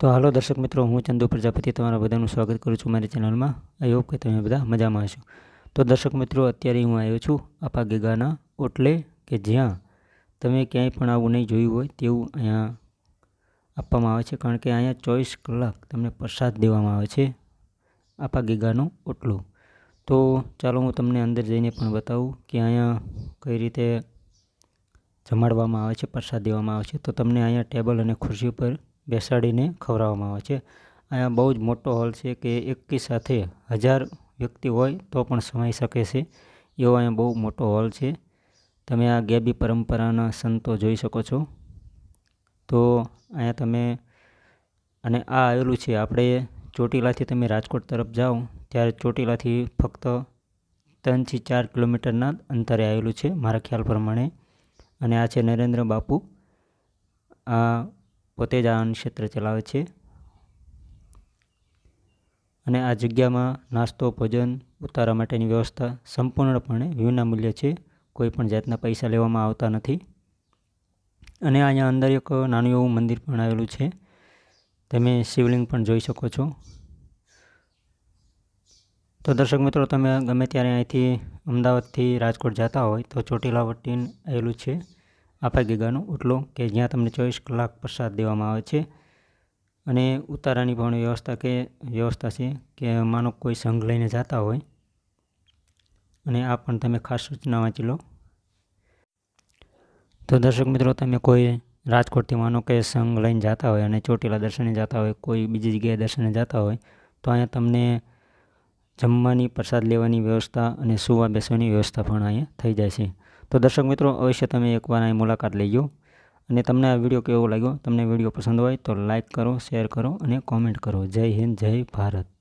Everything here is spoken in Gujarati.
તો હાલો દર્શક મિત્રો, હું ચંદુ પ્રજાપતિ તમારા બધાનું સ્વાગત કરું છું મારી ચેનલમાં. આઈ હોપ કે તમે બધા મજામાં હશો. તો દર્શક મિત્રો, અત્યારે હું આવ્યો છું આપા ગેગાના ઓટલે કે જ્યાં તમે ક્યાંય પણ આવું નહીં જોયું હોય તેવું અહીંયા આપવામાં આવે છે. કારણ કે અહીંયા ચોવીસ કલાક તમને પ્રસાદ દેવામાં આવે છે આપા ગેગાનો ઓટલો. તો ચાલો હું તમને અંદર જઈને પણ બતાવું કે અહીંયા કઈ રીતે જમાડવામાં આવે છે, પ્રસાદ દેવામાં આવે છે. તો તમને અહીંયા ટેબલ અને ખુરશી પર બેસાડીને ખવડાવવામાં આવે છે. અહીંયા બહુ જ મોટો હોલ છે કે એકી સાથે હજાર વ્યક્તિ હોય તો પણ સમાઈ શકે છે. એવો અહીંયા બહુ મોટો હોલ છે. તમે આ ગેબી પરંપરાના સંતો જોઈ શકો છો. તો અહીંયા તમે અને આ આવેલું છે, આપણે ચોટીલાથી તમે રાજકોટ તરફ જાઓ, ત્યારે ચોટીલાથી ફક્ત ત્રણથી ચાર કિલોમીટરના અંતરે આવેલું છે, મારા ખ્યાલ પ્રમાણે. અને આ છે નરેન્દ્ર બાપુ. આ પોતે જ આ ક્ષેત્ર ચલાવે છે. અને આ જગ્યામાં નાસ્તો, ભોજન ઉતારા માટેની વ્યવસ્થા સંપૂર્ણપણે વિનામૂલ્ય છે. કોઈ પણ જાતના પૈસા લેવામાં આવતા નથી. અને અહીંયા અંદર એક નાનું એવું મંદિર પણ આવેલું છે. તમે શિવલિંગ પણ જોઈ શકો છો. તો દર્શક મિત્રો, તમે ગમે ત્યારે અહીંથી અમદાવાદથી રાજકોટ જતા હોય તો ચોટીલા વટીન આવેલું છે. આપા ગીગાનો ઓટલો કે જ્યાં તમને ચોવીસ કલાક પ્રસાદ દેવામાં આવે છે. અને ઉતારાની પણ વ્યવસ્થા કે વ્યવસ્થા છે કે માનો કોઈ સંઘ લઈને જતા હોય અને આ પણ તમે ખાસ સૂચના વાંચી લો. તો દર્શક મિત્રો, તમે કોઈ રાજકોટથી માનો કે સંઘ લઈને જતા હોય અને ચોટીલા દર્શને જતા હોય, કોઈ બીજી જગ્યાએ દર્શને જતા હોય, તો અહીંયા તમને જમવાની, પ્રસાદ લેવાની વ્યવસ્થા અને સુવા બેસવાની વ્યવસ્થા પણ અહીંયા થઈ જાય છે. તો દર્શક મિત્રો, અવશ્ય તમે એકવાર અહીં મુલાકાત લેજો અને તમને આ વીડિયો કેવો લાગ્યો, તમને વીડિયો પસંદ હોય તો લાઇક કરો, શેર કરો અને કોમેન્ટ કરો. જય હિન્દ, જય ભારત.